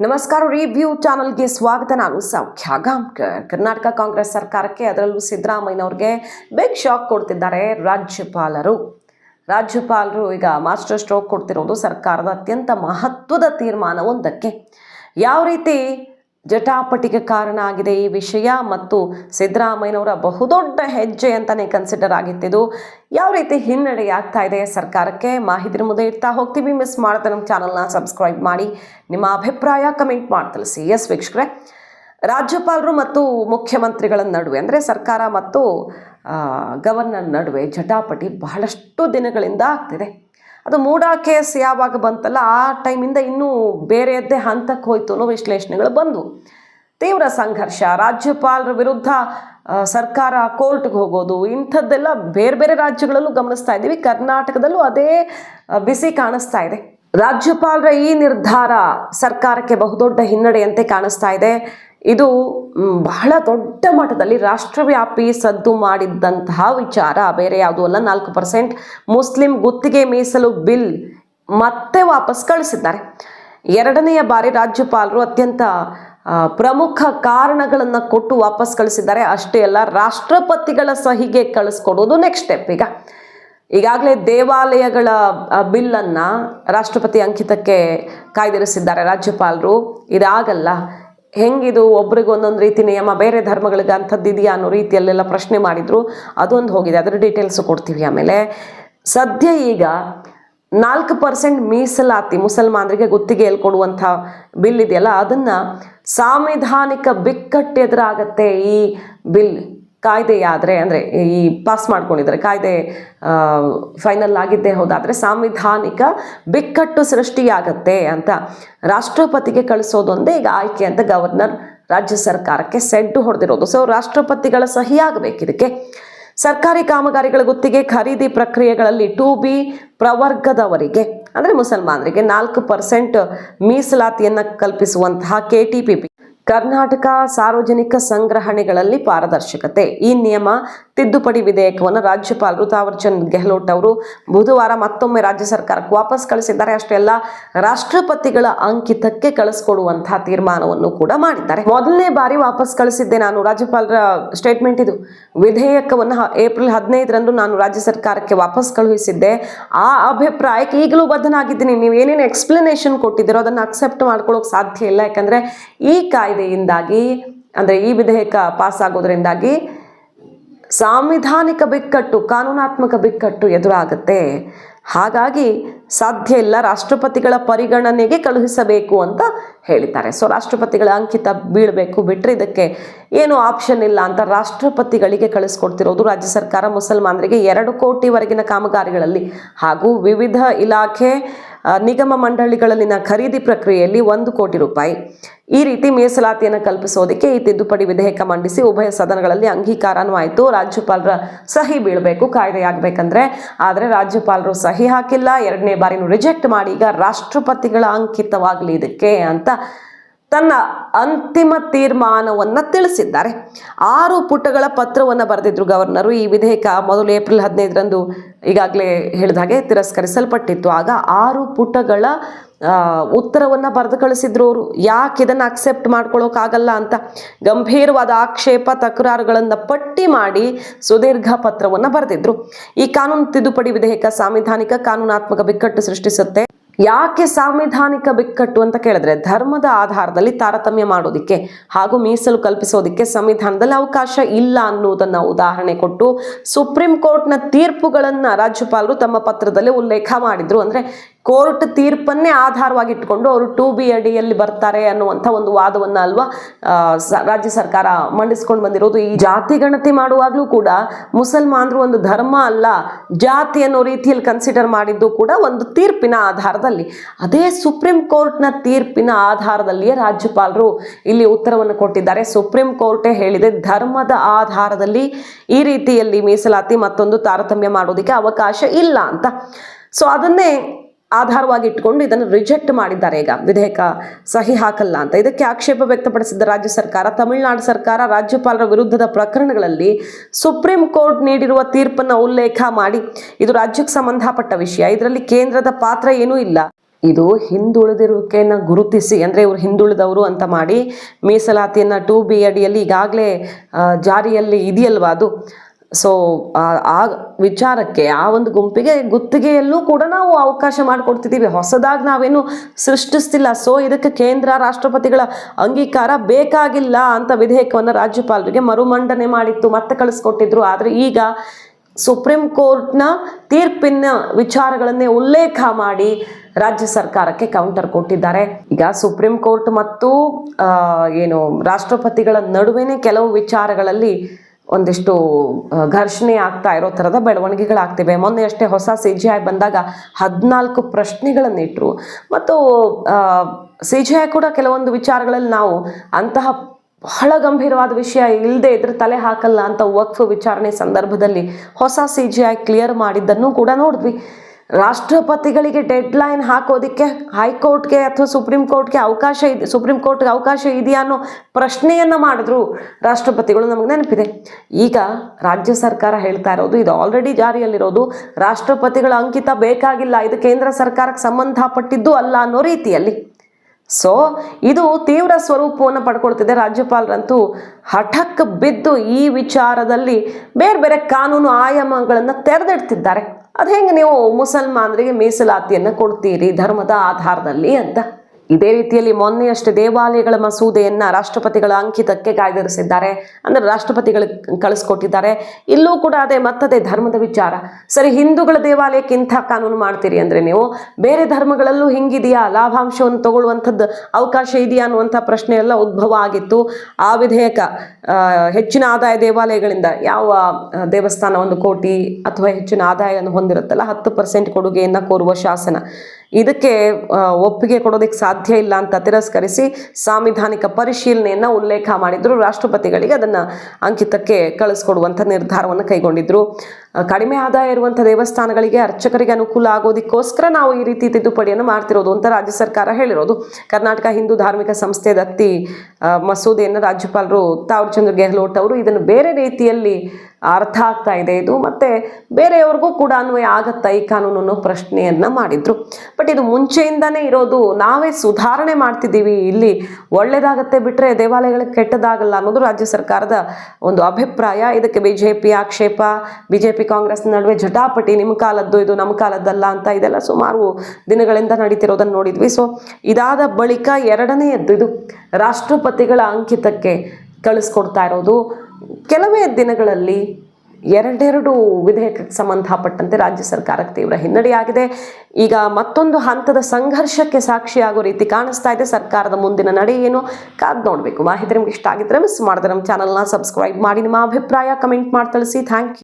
ನಮಸ್ಕಾರ ರಿವ್ಯೂ ಚಾನಲ್ಗೆ ಸ್ವಾಗತ. ನಾನು ಸೌಖ್ಯ ಗಾಂಕರ್ ಕರ್ನಾಟಕ ಕಾಂಗ್ರೆಸ್ ಸರ್ಕಾರಕ್ಕೆ ಅದರಲ್ಲೂ ಸಿದ್ದರಾಮಯ್ಯನವ್ರಿಗೆ ಬಿಗ್ ಶಾಕ್ ಕೊಡ್ತಿದ್ದಾರೆ ರಾಜ್ಯಪಾಲರು. ರಾಜ್ಯಪಾಲರು ಈಗ ಮಾಸ್ಟರ್ ಸ್ಟ್ರೋಕ್ ಕೊಡ್ತಿರೋದು ಸರ್ಕಾರದ ಅತ್ಯಂತ ಮಹತ್ವದ ತೀರ್ಮಾನವೊಂದಕ್ಕೆ. ಯಾವ ರೀತಿ ಜಟಾಪಟಿಗೆ ಕಾರಣ ಆಗಿದೆ ಈ ವಿಷಯ ಮತ್ತು ಸಿದ್ದರಾಮಯ್ಯನವರ ಬಹುದೊಡ್ಡ ಹೆಜ್ಜೆ ಅಂತಲೇ ಕನ್ಸಿಡರ್ ಆಗಿತ್ತಿದು. ಯಾವ ರೀತಿ ಹಿನ್ನಡೆ ಆಗ್ತಾ ಇದೆ ಸರ್ಕಾರಕ್ಕೆ? ಮಾಹಿತಿ ಮುಂದೆ ಇಡ್ತಾ ಹೋಗ್ತೀವಿ. ಮಿಸ್ ಮಾಡ್ತಾ ನಮ್ಮ ಚಾನಲ್ನ ಸಬ್ಸ್ಕ್ರೈಬ್ ಮಾಡಿ. ನಿಮ್ಮ ಅಭಿಪ್ರಾಯ ಕಮೆಂಟ್ ಮಾಡಿ ತಿಳಿಸಿ. ಎಸ್ ವೀಕ್ಷಕರೇ. ರಾಜ್ಯಪಾಲರು ಮತ್ತು ಮುಖ್ಯಮಂತ್ರಿಗಳ ನಡುವೆ ಅಂದರೆ ಸರ್ಕಾರ ಮತ್ತು ಗವರ್ನರ್ ನಡುವೆ ಜಟಾಪಟಿ ಬಹಳಷ್ಟು ದಿನಗಳಿಂದ ಆಗ್ತಿದೆ. ಅದು ಮೂಡಾ ಕೇಸ್ ಯಾವಾಗ ಬಂತಲ್ಲ, ಆ ಟೈಮಿಂದ ಇನ್ನೂ ಬೇರೆಯದ್ದೇ ಹಂತಕ್ಕೆ ಹೋಯ್ತು ಅನ್ನೋ ವಿಶ್ಲೇಷಣೆಗಳು ಬಂದವು. ತೀವ್ರ ಸಂಘರ್ಷ, ರಾಜ್ಯಪಾಲರ ವಿರುದ್ಧ ಸರ್ಕಾರ ಕೋರ್ಟ್ಗೆ ಹೋಗೋದು, ಇಂಥದ್ದೆಲ್ಲ ಬೇರೆ ಬೇರೆ ರಾಜ್ಯಗಳಲ್ಲೂ ಗಮನಿಸ್ತಾ ಇದ್ದೀವಿ. ಕರ್ನಾಟಕದಲ್ಲೂ ಅದೇ ಬಿಸಿ ಕಾಣಿಸ್ತಾ ಇದೆ. ರಾಜ್ಯಪಾಲರ ಈ ನಿರ್ಧಾರ ಸರ್ಕಾರಕ್ಕೆ ಬಹುದೊಡ್ಡ ಹಿನ್ನಡೆಯಂತೆ ಕಾಣಿಸ್ತಾ ಇದೆ. ಇದು ಬಹಳ ದೊಡ್ಡ ಮಟ್ಟದಲ್ಲಿ ರಾಷ್ಟ್ರವ್ಯಾಪಿ ಸದ್ದು ಮಾಡಿದ್ದಂತಹ ವಿಚಾರ. ಬೇರೆ ಯಾವುದೂ ಅಲ್ಲ, ನಾಲ್ಕು ಪರ್ಸೆಂಟ್ ಮುಸ್ಲಿಂ ಗುತ್ತಿಗೆ ಮೀಸಲು ಬಿಲ್ ಮತ್ತೆ ವಾಪಸ್ ಕಳಿಸಿದ್ದಾರೆ. ಎರಡನೆಯ ಬಾರಿ ರಾಜ್ಯಪಾಲರು ಅತ್ಯಂತ ಪ್ರಮುಖ ಕಾರಣಗಳನ್ನು ಕೊಟ್ಟು ವಾಪಸ್ ಕಳಿಸಿದ್ದಾರೆ. ಅಷ್ಟೇ ಅಲ್ಲ, ರಾಷ್ಟ್ರಪತಿಗಳ ಸಹಿಗೆ ಕಳಿಸ್ಕೊಡೋದು ನೆಕ್ಸ್ಟ್ ಸ್ಟೆಪ್ ಈಗ. ಈಗಾಗಲೇ ದೇವಾಲಯಗಳ ಬಿಲ್ಲನ್ನು ರಾಷ್ಟ್ರಪತಿ ಅಂಕಿತಕ್ಕೆ ಕಾಯ್ದಿರಿಸಿದ್ದಾರೆ ರಾಜ್ಯಪಾಲರು. ಇದಾಗಲ್ಲ, ಹೆಂಗಿದು ಒಬ್ರಿಗೆ ಒಂದೊಂದು ರೀತಿ ನಿಯಮ, ಬೇರೆ ಧರ್ಮಗಳಿಗೆ ಅಂಥದ್ದು ಇದೆಯಾ ಅನ್ನೋ ರೀತಿಯಲ್ಲೆಲ್ಲ ಪ್ರಶ್ನೆ ಮಾಡಿದ್ರು. ಅದೊಂದು ಹೋಗಿದೆ, ಅದರ ಡೀಟೇಲ್ಸು ಕೊಡ್ತೀವಿ ಆಮೇಲೆ. ಸದ್ಯ ಈಗ ನಾಲ್ಕು ಪರ್ಸೆಂಟ್ ಮೀಸಲಾತಿ, ಮುಸಲ್ಮಾನರಿಗೆ ಗುತ್ತಿಗೆಯಲ್ಲಿ ಕೊಡುವಂಥ ಬಿಲ್ ಇದೆಯಲ್ಲ, ಅದನ್ನು ಸಾಂವಿಧಾನಿಕ ಬಿಕ್ಕಟ್ಟು ಎದುರಾಗತ್ತೆ ಈ ಬಿಲ್. ಕಾಯ್ದೆಯಾದರೆ ಅಂದರೆ ಈ ಪಾಸ್ ಮಾಡ್ಕೊಂಡಿದ್ದಾರೆ. ಕಾಯ್ದೆ ಫೈನಲ್ ಆಗಿದ್ದೇ ಹೋದಾದರೆ ಸಾಂವಿಧಾನಿಕ ಬಿಕ್ಕಟ್ಟು ಸೃಷ್ಟಿಯಾಗತ್ತೆ ಅಂತ ರಾಷ್ಟ್ರಪತಿಗೆ ಕಳಿಸೋದೊಂದೇ ಈಗ ಆಯ್ಕೆ ಅಂತ ಗವರ್ನರ್ ರಾಜ್ಯ ಸರ್ಕಾರಕ್ಕೆ ಸೆಡ್ಡು ಹೊಡೆದಿರೋದು. ಸೊ ರಾಷ್ಟ್ರಪತಿಗಳ ಸಹಿ ಆಗಬೇಕು ಇದಕ್ಕೆ. ಸರ್ಕಾರಿ ಕಾಮಗಾರಿಗಳ ಗುತ್ತಿಗೆ ಖರೀದಿ ಪ್ರಕ್ರಿಯೆಗಳಲ್ಲಿ ಟು ಬಿ ಪ್ರವರ್ಗದವರಿಗೆ, ಅಂದರೆ ಮುಸಲ್ಮಾನರಿಗೆ ನಾಲ್ಕು ಪರ್ಸೆಂಟ್ ಮೀಸಲಾತಿಯನ್ನು ಕಲ್ಪಿಸುವಂತಹ K T P P Karnataka ಸಾರ್ವಜನಿಕ ಸಂಗ್ರಹಣೆಗಳಲ್ಲಿ ಪಾರದರ್ಶಕತೆ. ಈ ನಿಯಮ ತಿದ್ದುಪಡಿ ವಿಧೇಯಕವನ್ನು ರಾಜ್ಯಪಾಲರು ತಾವರ್ಚಂದ್ ಗೆಹ್ಲೋಟ್ ಅವರು ಬುಧವಾರ ಮತ್ತೊಮ್ಮೆ ರಾಜ್ಯ ಸರ್ಕಾರಕ್ಕೆ ವಾಪಸ್ ಕಳಿಸಿದ್ದಾರೆ. ಅಷ್ಟೇ ಅಲ್ಲ ರಾಷ್ಟ್ರಪತಿಗಳ ಅಂಕಿತಕ್ಕೆ ಕಳಿಸ್ಕೊಡುವಂತಹ ತೀರ್ಮಾನವನ್ನು ಕೂಡ ಮಾಡಿದ್ದಾರೆ. ಮೊದಲನೇ ಬಾರಿ ವಾಪಸ್ ಕಳಿಸಿದ್ದೆ ನಾನು. ರಾಜ್ಯಪಾಲರ ಸ್ಟೇಟ್ಮೆಂಟ್ ಇದು. ವಿಧೇಯಕವನ್ನು ಏಪ್ರಿಲ್ ಹದಿನೈದರಂದು ನಾನು ರಾಜ್ಯ ಸರ್ಕಾರಕ್ಕೆ ವಾಪಸ್ ಕಳುಹಿಸಿದ್ದೆ. ಆ ಅಭಿಪ್ರಾಯಕ್ಕೆ ಈಗಲೂ ಬದ್ಧನಾಗಿದ್ದೀನಿ. ನೀವು ಏನೇನು ಎಕ್ಸ್ಪ್ಲನೇಷನ್ ಕೊಟ್ಟಿದ್ದೀರೋ ಅದನ್ನು ಅಕ್ಸೆಪ್ಟ್ ಮಾಡ್ಕೊಳ್ಳೋಕೆ ಸಾಧ್ಯ ಇಲ್ಲ. ಯಾಕಂದರೆ ಈ ಕಾಯ್ದೆಯಿಂದಾಗಿ ಅಂದರೆ ಈ ವಿಧೇಯಕ ಪಾಸ್ ಆಗೋದ್ರಿಂದಾಗಿ ಸಾಂವಿಧಾನಿಕ ಬಿಕ್ಕಟ್ಟು, ಕಾನೂನಾತ್ಮಕ ಬಿಕ್ಕಟ್ಟು ಎದುರಾಗುತ್ತೆ. ಹಾಗಾಗಿ ಸಾಧ್ಯ ಇಲ್ಲ ರಾಷ್ಟ್ರಪತಿಗಳ ಪರಿಗಣನೆಗೆ ಕಳುಹಿಸಬೇಕು ಅಂತ ಹೇಳಿದ್ದಾರೆ. ಸೊ ರಾಷ್ಟ್ರಪತಿಗಳ ಅಂಕಿತ ಬೀಳಬೇಕು ಬಿಟ್ಟರೆ ಇದಕ್ಕೆ ಏನು ಆಪ್ಷನ್ ಇಲ್ಲ ಅಂತ ರಾಷ್ಟ್ರಪತಿಗಳಿಗೆ ಕಳಿಸ್ಕೊಡ್ತಿರೋದು ರಾಜ್ಯ ಸರ್ಕಾರ ಮುಸಲ್ಮಾನರಿಗೆ ಎರಡು ಕೋಟಿವರೆಗಿನ ಕಾಮಗಾರಿಗಳಲ್ಲಿ ಹಾಗೂ ವಿವಿಧ ಇಲಾಖೆ ನಿಗಮ ಮಂಡಳಿಗಳಲ್ಲಿನ ಖರೀದಿ ಪ್ರಕ್ರಿಯೆಯಲ್ಲಿ ಒಂದು ಕೋಟಿ ರೂಪಾಯಿ. ಈ ರೀತಿ ಮೀಸಲಾತಿಯನ್ನು ಕಲ್ಪಿಸೋದಕ್ಕೆ ಈ ತಿದ್ದುಪಡಿ ವಿಧೇಯಕ ಮಂಡಿಸಿ ಉಭಯ ಸದನಗಳಲ್ಲಿ ಅಂಗೀಕಾರನೂ ಆಯಿತು. ರಾಜ್ಯಪಾಲರ ಸಹಿ ಬೀಳಬೇಕು ಕಾಯ್ದೆ ಆಗಬೇಕಂದ್ರೆ ಆದರೆ ರಾಜ್ಯಪಾಲರು ಸಹಿ ಹಾಕಿಲ್ಲ, ಎರಡನೇ ಬಾರಿನೂ ರಿಜೆಕ್ಟ್ ಮಾಡಿ, ಈಗ ರಾಷ್ಟ್ರಪತಿಗಳ ಅಂಕಿತವಾಗಲಿ ಇದಕ್ಕೆ ಅಂತ ತನ್ನ ಅಂತಿಮ ತೀರ್ಮಾನವನ್ನು ತಿಳಿಸಿದ್ದಾರೆ. ಆರು ಪುಟಗಳ ಪತ್ರವನ್ನು ಬರೆದಿದ್ರು ಗವರ್ನರು. ಈ ವಿಧೇಯಕ ಮೊದಲು ಏಪ್ರಿಲ್ ಹದಿನೈದರಂದು ಈಗಾಗಲೇ ಹೇಳಿದ ಹಾಗೆ ತಿರಸ್ಕರಿಸಲ್ಪಟ್ಟಿತ್ತು. ಆಗ ಆರು ಪುಟಗಳ ಉತ್ತರವನ್ನು ಬರೆದು ಕಳಿಸಿದ್ರು ಅವರು. ಯಾಕೆ ಇದನ್ನು ಅಕ್ಸೆಪ್ಟ್ ಮಾಡ್ಕೊಳ್ಳೋಕ್ಕಾಗಲ್ಲ ಅಂತ ಗಂಭೀರವಾದ ಆಕ್ಷೇಪ, ತಕರಾರುಗಳನ್ನು ಪಟ್ಟಿ ಮಾಡಿ ಸುದೀರ್ಘ ಪತ್ರವನ್ನು ಬರೆದಿದ್ರು. ಈ ಕಾನೂನು ತಿದ್ದುಪಡಿ ವಿಧೇಯಕ ಸಾಂವಿಧಾನಿಕ ಕಾನೂನಾತ್ಮಕ ಬಿಕ್ಕಟ್ಟು ಸೃಷ್ಟಿಸುತ್ತೆ. ಯಾಕೆ ಸಾಂವಿಧಾನಿಕ ಬಿಕ್ಕಟ್ಟು ಅಂತ ಕೇಳಿದ್ರೆ ಧರ್ಮದ ಆಧಾರದಲ್ಲಿ ತಾರತಮ್ಯ ಮಾಡೋದಿಕ್ಕೆ ಹಾಗೂ ಮೀಸಲು ಕಲ್ಪಿಸೋದಿಕ್ಕೆ ಸಂವಿಧಾನದಲ್ಲಿ ಅವಕಾಶ ಇಲ್ಲ ಅನ್ನುವುದನ್ನ ಉದಾಹರಣೆ ಕೊಟ್ಟು ಸುಪ್ರೀಂ ಕೋರ್ಟ್ನ ತೀರ್ಪುಗಳನ್ನ ರಾಜ್ಯಪಾಲರು ತಮ್ಮ ಪತ್ರದಲ್ಲಿ ಉಲ್ಲೇಖ ಮಾಡಿದ್ರು. ಅಂದ್ರೆ ಕೋರ್ಟ್ ತೀರ್ಪನ್ನೇ ಆಧಾರವಾಗಿ ಇಟ್ಕೊಂಡು ಅವರು ಟು ಬಿ ಅಡಿಯಲ್ಲಿ ಬರ್ತಾರೆ ಅನ್ನುವಂಥ ಒಂದು ವಾದವನ್ನು ಅಲ್ವಾ ರಾಜ್ಯ ಸರ್ಕಾರ ಮಂಡಿಸ್ಕೊಂಡು ಬಂದಿರೋದು. ಈ ಜಾತಿ ಗಣತಿ ಮಾಡುವಾಗಲೂ ಕೂಡ ಮುಸಲ್ಮಾನರು ಒಂದು ಧರ್ಮ ಅಲ್ಲ, ಜಾತಿ ಅನ್ನೋ ರೀತಿಯಲ್ಲಿ ಕನ್ಸಿಡರ್ ಮಾಡಿದ್ದು ಕೂಡ ಒಂದು ತೀರ್ಪಿನ ಆಧಾರದಲ್ಲಿ. ಅದೇ ಸುಪ್ರೀಂ ಕೋರ್ಟ್ನ ತೀರ್ಪಿನ ಆಧಾರದಲ್ಲಿಯೇ ರಾಜ್ಯಪಾಲರು ಇಲ್ಲಿ ಉತ್ತರವನ್ನು ಕೊಟ್ಟಿದ್ದಾರೆ. ಸುಪ್ರೀಂ ಕೋರ್ಟೇ ಹೇಳಿದೆ, ಧರ್ಮದ ಆಧಾರದಲ್ಲಿ ಈ ರೀತಿಯಲ್ಲಿ ಮೀಸಲಾತಿ ಮತ್ತೊಂದು ತಾರತಮ್ಯ ಮಾಡೋದಕ್ಕೆ ಅವಕಾಶ ಇಲ್ಲ ಅಂತ. ಸೊ ಅದನ್ನೇ ಆಧಾರವಾಗಿ ಇಟ್ಕೊಂಡು ಇದನ್ನು ರಿಜೆಕ್ಟ್ ಮಾಡಿದ್ದಾರೆ. ಈಗ ವಿಧೇಯಕ ಸಹಿ ಹಾಕಲ್ಲ ಅಂತ ಇದಕ್ಕೆ ಆಕ್ಷೇಪ ವ್ಯಕ್ತಪಡಿಸಿದ ರಾಜ್ಯ ಸರ್ಕಾರ, ತಮಿಳುನಾಡು ಸರ್ಕಾರ ರಾಜ್ಯಪಾಲರ ವಿರುದ್ಧದ ಪ್ರಕರಣಗಳಲ್ಲಿ ಸುಪ್ರೀಂ ಕೋರ್ಟ್ ನೀಡಿರುವ ತೀರ್ಪನ್ನು ಉಲ್ಲೇಖ ಮಾಡಿ. ಇದು ರಾಜ್ಯಕ್ಕೆ ಸಂಬಂಧಪಟ್ಟ ವಿಷಯ. ಇದರಲ್ಲಿ ಕೇಂದ್ರದ ಪಾತ್ರ ಏನೂ ಇಲ್ಲ. ಇದು ಹಿಂದುಳಿದಿರುವಿಕೆಯನ್ನು ಗುರುತಿಸಿ, ಅಂದರೆ ಇವರು ಹಿಂದುಳಿದವರು ಅಂತ ಮಾಡಿ ಮೀಸಲಾತಿಯನ್ನು ಟು ಬಿ ಅಡಿಯಲ್ಲಿ ಈಗಾಗಲೇ ಜಾರಿಯಲ್ಲಿ ಇದೆಯಲ್ವಾ ಅದು? ಸೊ ಆ ವಿಚಾರಕ್ಕೆ, ಆ ಒಂದು ಗುಂಪಿಗೆ, ಗುತ್ತಿಗೆಯಲ್ಲೂ ಕೂಡ ನಾವು ಅವಕಾಶ ಮಾಡಿಕೊಡ್ತಿದ್ದೀವಿ. ಹೊಸದಾಗಿ ನಾವೇನು ಸೃಷ್ಟಿಸ್ತಿಲ್ಲ. ಸೊ ಇದಕ್ಕೆ ಕೇಂದ್ರ, ರಾಷ್ಟ್ರಪತಿಗಳ ಅಂಗೀಕಾರ ಬೇಕಾಗಿಲ್ಲ ಅಂತ ವಿಧೇಯಕವನ್ನು ರಾಜ್ಯಪಾಲರಿಗೆ ಮರುಮಂಡನೆ ಮಾಡಿತ್ತು, ಮತ್ತೆ ಕಳಿಸ್ಕೊಟ್ಟಿದ್ರು. ಆದರೆ ಈಗ ಸುಪ್ರೀಂ ಕೋರ್ಟ್ನ ತೀರ್ಪಿನ ವಿಚಾರಗಳನ್ನೇ ಉಲ್ಲೇಖ ಮಾಡಿ ರಾಜ್ಯ ಸರ್ಕಾರಕ್ಕೆ ಕೌಂಟರ್ ಕೊಟ್ಟಿದ್ದಾರೆ. ಈಗ ಸುಪ್ರೀಂ ಕೋರ್ಟ್ ಮತ್ತು ಏನು ರಾಷ್ಟ್ರಪತಿಗಳ ನಡುವೆನೇ ಕೆಲವು ವಿಚಾರಗಳಲ್ಲಿ ಒಂದಿಷ್ಟು ಘರ್ಷಣೆ ಆಗ್ತಾ ಇರೋ ಥರದ ಬೆಳವಣಿಗೆಗಳಾಗ್ತಿವೆ. ಮೊನ್ನೆ ಅಷ್ಟೇ ಹೊಸ ಸಿ ಜಿ ಐ ಬಂದಾಗ ಹದಿನಾಲ್ಕು ಪ್ರಶ್ನೆಗಳನ್ನಿಟ್ಟರು ಮತ್ತು ಸಿ ಜಿ ಐ ಕೂಡ ಕೆಲವೊಂದು ವಿಚಾರಗಳಲ್ಲಿ ನಾವು ಅಂತಹ ಬಹಳ ಗಂಭೀರವಾದ ವಿಷಯ ಇಲ್ಲದೆ ಇದ್ರೆ ತಲೆ ಹಾಕಲ್ಲ ಅಂತ ವಕ್ಫ್ ವಿಚಾರಣೆ ಸಂದರ್ಭದಲ್ಲಿ ಹೊಸ ಸಿ ಜಿ ಐ ಕ್ಲಿಯರ್ ಮಾಡಿದ್ದನ್ನು ಕೂಡ ನೋಡಿದ್ವಿ. ರಾಷ್ಟ್ರಪತಿಗಳಿಗೆ ಡೆಡ್ ಲೈನ್ ಹಾಕೋದಕ್ಕೆ ಹೈಕೋರ್ಟ್ಗೆ ಅಥವಾ ಸುಪ್ರೀಂ ಕೋರ್ಟ್ಗೆ ಅವಕಾಶ ಇದೆ, ಸುಪ್ರೀಂ ಕೋರ್ಟ್ಗೆ ಅವಕಾಶ ಇದೆಯಾ ಅನ್ನೋ ಪ್ರಶ್ನೆಯನ್ನು ಮಾಡಿದ್ರು ರಾಷ್ಟ್ರಪತಿಗಳು ನಮಗೆ ನೆನಪಿದೆ. ಈಗ ರಾಜ್ಯ ಸರ್ಕಾರ ಹೇಳ್ತಾ ಇರೋದು, ಇದು ಆಲ್ರೆಡಿ ಜಾರಿಯಲ್ಲಿರೋದು, ರಾಷ್ಟ್ರಪತಿಗಳ ಅಂಕಿತ ಬೇಕಾಗಿಲ್ಲ, ಇದು ಕೇಂದ್ರ ಸರ್ಕಾರಕ್ಕೆ ಸಂಬಂಧಪಟ್ಟಿದ್ದು ಅಲ್ಲ ಅನ್ನೋ ರೀತಿಯಲ್ಲಿ. ಸೊ ಇದು ತೀವ್ರ ಸ್ವರೂಪವನ್ನು ಪಡ್ಕೊಳ್ತಿದೆ. ರಾಜ್ಯಪಾಲರಂತೂ ಹಠಕ್ಕೆ ಬಿದ್ದು ಈ ವಿಚಾರದಲ್ಲಿ ಬೇರೆ ಬೇರೆ ಕಾನೂನು ಆಯಾಮಗಳನ್ನು ತೆರೆದಿಡ್ತಿದ್ದಾರೆ. ಅದು ಹೆಂಗೆ ನೀವು ಮುಸಲ್ಮಾನರಿಗೆ ಮೀಸಲಾತಿಯನ್ನು ಕೊಡ್ತೀರಿ ಧರ್ಮದ ಆಧಾರದಲ್ಲಿ ಅಂತ? ಇದೇ ರೀತಿಯಲ್ಲಿ ಮೊನ್ನೆಯಷ್ಟೇ ದೇವಾಲಯಗಳ ಮಸೂದೆಯನ್ನ ರಾಷ್ಟ್ರಪತಿಗಳ ಅಂಕಿತಕ್ಕೆ ಕಾಯ್ದಿರಿಸಿದ್ದಾರೆ. ಅಂದ್ರೆ ರಾಷ್ಟ್ರಪತಿಗಳು ಕಳಿಸ್ಕೊಟ್ಟಿದ್ದಾರೆ. ಇಲ್ಲೂ ಕೂಡ ಅದೇ ಮತ್ತದೇ ಧರ್ಮದ ವಿಚಾರ. ಸರಿ, ಹಿಂದೂಗಳ ದೇವಾಲಯಕ್ಕೆ ಇಂಥ ಕಾನೂನು ಮಾಡ್ತೀರಿ ಅಂದ್ರೆ ನೀವು? ಬೇರೆ ಧರ್ಮಗಳಲ್ಲೂ ಹಿಂಗಿದೆಯಾ? ಲಾಭಾಂಶವನ್ನು ತಗೊಳ್ಳುವಂಥದ್ದು ಅವಕಾಶ ಇದೆಯಾ ಅನ್ನುವಂಥ ಪ್ರಶ್ನೆ ಎಲ್ಲ ಉದ್ಭವ ಆಗಿತ್ತು. ಆ ವಿಧೇಯಕ ಹೆಚ್ಚಿನ ಆದಾಯ ದೇವಾಲಯಗಳಿಂದ ಯಾವ ದೇವಸ್ಥಾನ ಒಂದು ಕೋಟಿ ಅಥವಾ ಹೆಚ್ಚಿನ ಆದಾಯವನ್ನು ಹೊಂದಿರುತ್ತಲ್ಲ, ಹತ್ತು ಪರ್ಸೆಂಟ್ ಕೊಡುಗೆಯನ್ನು ಕೋರುವ ಶಾಸನ. ಇದಕ್ಕೆ ಒಪ್ಪಿಗೆ ಕೊಡೋದಕ್ಕೆ ಸಾಧ್ಯ ಇಲ್ಲ ಅಂತ ತಿರಸ್ಕರಿಸಿ ಸಾಂವಿಧಾನಿಕ ಪರಿಶೀಲನೆಯನ್ನು ಉಲ್ಲೇಖ ಮಾಡಿದ್ರು. ರಾಷ್ಟ್ರಪತಿಗಳಿಗೆ ಅದನ್ನು ಅಂಕಿತಕ್ಕೆ ಕಳಿಸ್ಕೊಡುವಂಥ ನಿರ್ಧಾರವನ್ನು ಕೈಗೊಂಡಿದ್ರು. ಕಡಿಮೆ ಆದಾಯ ಇರುವಂಥ ದೇವಸ್ಥಾನಗಳಿಗೆ ಅರ್ಚಕರಿಗೆ ಅನುಕೂಲ ಆಗೋದಕ್ಕೋಸ್ಕರ ನಾವು ಈ ರೀತಿ ತಿದ್ದುಪಡಿಯನ್ನು ಮಾಡ್ತಿರೋದು ಅಂತ ರಾಜ್ಯ ಸರ್ಕಾರ ಹೇಳಿರೋದು. ಕರ್ನಾಟಕ ಹಿಂದೂ ಧಾರ್ಮಿಕ ಸಂಸ್ಥೆ ದತ್ತಿ ಮಸೂದೆಯನ್ನು ರಾಜ್ಯಪಾಲರು ತಾವರ್ಚಂದ್ರ ಗೆಹ್ಲೋಟ್ ಅವರು ಇದನ್ನು ಬೇರೆ ರೀತಿಯಲ್ಲಿ ಅರ್ಥ ಆಗ್ತಾ ಇದೆ ಇದು. ಮತ್ತೆ ಬೇರೆಯವ್ರಿಗೂ ಕೂಡ ಅನ್ವಯ ಆಗತ್ತಾ ಈ ಕಾನೂನು ಅನ್ನೋ ಪ್ರಶ್ನೆಯನ್ನ ಮಾಡಿದ್ರು. ಬಟ್ ಇದು ಮುಂಚೆಯಿಂದಾನೇ ಇರೋದು ನಾವೇ ಸುಧಾರಣೆ ಮಾಡ್ತಿದ್ದೀವಿ. ಇಲ್ಲಿ ಒಳ್ಳೇದಾಗತ್ತೆ ಬಿಟ್ರೆ ದೇವಾಲಯಗಳಿಗೆ ಕೆಟ್ಟದಾಗಲ್ಲ ಅನ್ನೋದು ರಾಜ್ಯ ಸರ್ಕಾರದ ಒಂದು ಅಭಿಪ್ರಾಯ. ಇದಕ್ಕೆ ಬಿಜೆಪಿ ಆಕ್ಷೇಪ, ಬಿಜೆಪಿ ಕಾಂಗ್ರೆಸ್ ನಡುವೆ ಜಟಾಪಟಿ, ನಿಮ್ಮ ಕಾಲದ್ದು ಇದು, ನಮ್ಮ ಕಾಲದ್ದಲ್ಲ ಅಂತ ಇದೆಲ್ಲ ಸುಮಾರು ದಿನಗಳಿಂದ ನಡೀತಿರೋದನ್ನು ನೋಡಿದ್ವಿ. ಸೊ ಇದಾದ ಬಳಿಕ ಎರಡನೆಯದ್ದು ಇದು ರಾಷ್ಟ್ರಪತಿಗಳ ಅಂಕಿತಕ್ಕೆ ಕಳಿಸ್ಕೊಡ್ತಾ ಇರೋದು. ಕೆಲವೇ ದಿನಗಳಲ್ಲಿ ಎರಡೆರಡು ವಿಧೇಯಕಕ್ಕೆ ಸಂಬಂಧಪಟ್ಟಂತೆ ರಾಜ್ಯ ಸರ್ಕಾರಕ್ಕೆ ತೀವ್ರ ಹಿನ್ನಡೆಯಾಗಿದೆ. ಈಗ ಮತ್ತೊಂದು ಹಂತದ ಸಂಘರ್ಷಕ್ಕೆ ಸಾಕ್ಷಿಯಾಗೋ ರೀತಿ ಕಾಣಿಸ್ತಾ ಇದೆ. ಸರ್ಕಾರದ ಮುಂದಿನ ನಡೆ ಏನು? ಕಾದ್ ನೋಡಬೇಕು. ಮಾಹಿತಿ ನಿಮ್ಗೆ ಇಷ್ಟ ಆಗಿದ್ರೆ ಮಿಸ್ ಮಾಡಿದ್ರೆ ನಮ್ಮ ಚಾನಲ್ನ ಸಬ್ಸ್ಕ್ರೈಬ್ ಮಾಡಿ. ನಿಮ್ಮ ಅಭಿಪ್ರಾಯ ಕಮೆಂಟ್ ಮಾಡಿ ತಿಳಿಸಿ. Thank you